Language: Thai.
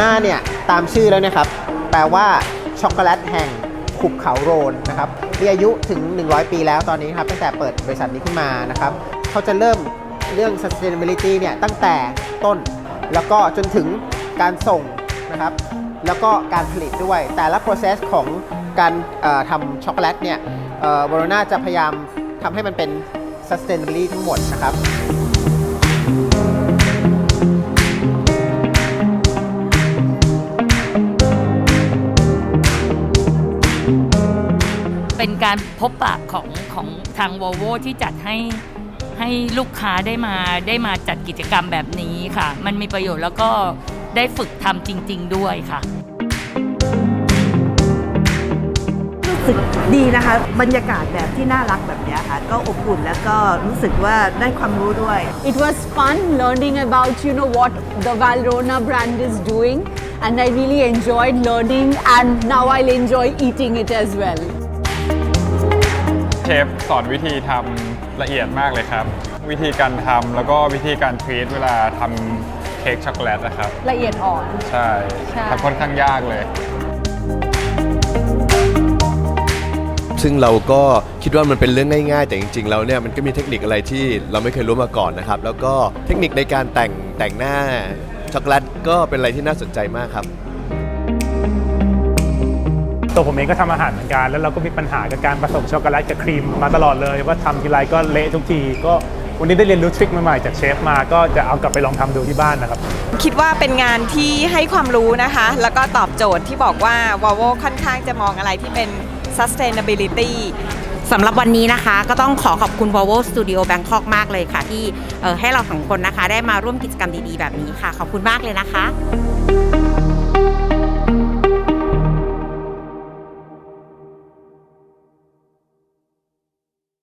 นาเนี่ยตามชื่อแล้วนะครับ แปลว่าช็อกโกแลตแห่งขุบเขาโรนนะครับมีอายุถึง 100 ปีแล้วตอนนี้ครับตั้งแต่เปิดบริษัทนี้ขึ้นมานะครับเขาจะเริ่มเรื่อง sustainability เนี่ยตั้งแต่ต้น แล้วก็จนถึงการส่งนะครับ แล้วก็การผลิตด้วย แต่ละ process ของการทำช็อกโกแลตเนี่ยบรอนาจะพยายามทำให้มันเป็น sustainability ทั้งหมดนะครับ เป็นการพบปะของของทาง v o l v o ที่จัดให้ให้ลูกค้าได้มาได้มาจัดกิจกรรมแบบนี้ค่ะ มันมีประโยชน์แล้วก็ได้ฝึกทำจริง ๆ ด้วยค่ะ รู้สึกดีนะคะ บรรยากาศแบบที่น่ารักแบบเนี้ยค่ะ ก็อบอุ่นแล้วก็รู้สึกว่าได้ความรู้ด้วย It was fun learning about you know what the Valrona brand is doing and I really enjoyed learning and now I'll enjoy eating it as well. เชฟสอนวิธีทำละเอียดมากเลยครับ วิธีการทำแล้วก็วิธีการทรีตเวลาทำเค้กช็อกโกแลตนะครับ ละเอียดอ่อน ใช่ใช่ ทำค่อนข้างยากเลย ซึ่งเราก็คิดว่ามันเป็นเรื่องง่ายๆ แต่จริงๆ แล้วเนี่ยมันก็มีเทคนิคอะไรที่เราไม่เคยรู้มาก่อนนะครับ แล้วก็เทคนิคในการแต่งแต่งหน้าช็อกโกแลตก็เป็นอะไรที่น่าสนใจมากครับ ตัวผมเองก็ทำอาหารเหมือนกัน แล้วเราก็มีปัญหากับการผสมช็อกโกแลตกับครีมมาตลอดเลย ว่าทำทีไรก็เละทุกทีก็วันนี้ได้เรียนรู้ทริคใหม่ๆจากเชฟมาก็จะเอากลับไปลองทำดูที่บ้านนะครับ คิดว่าเป็นงานที่ให้ความรู้นะคะ แล้วก็ตอบโจทย์ที่บอกว่า v o l v o ค่อนข้างจะมองอะไรที่เป็น sustainability สำหรับวันนี้นะคะ ก็ต้องขอขอบคุณ Volvo Studio Bangkok มากเลยค่ะ ที่ให้เราสองคนนะคะ ได้มาร่วมกิจกรรมดีๆ แบบนี้ค่ะ ขอบคุณมากเลยนะคะ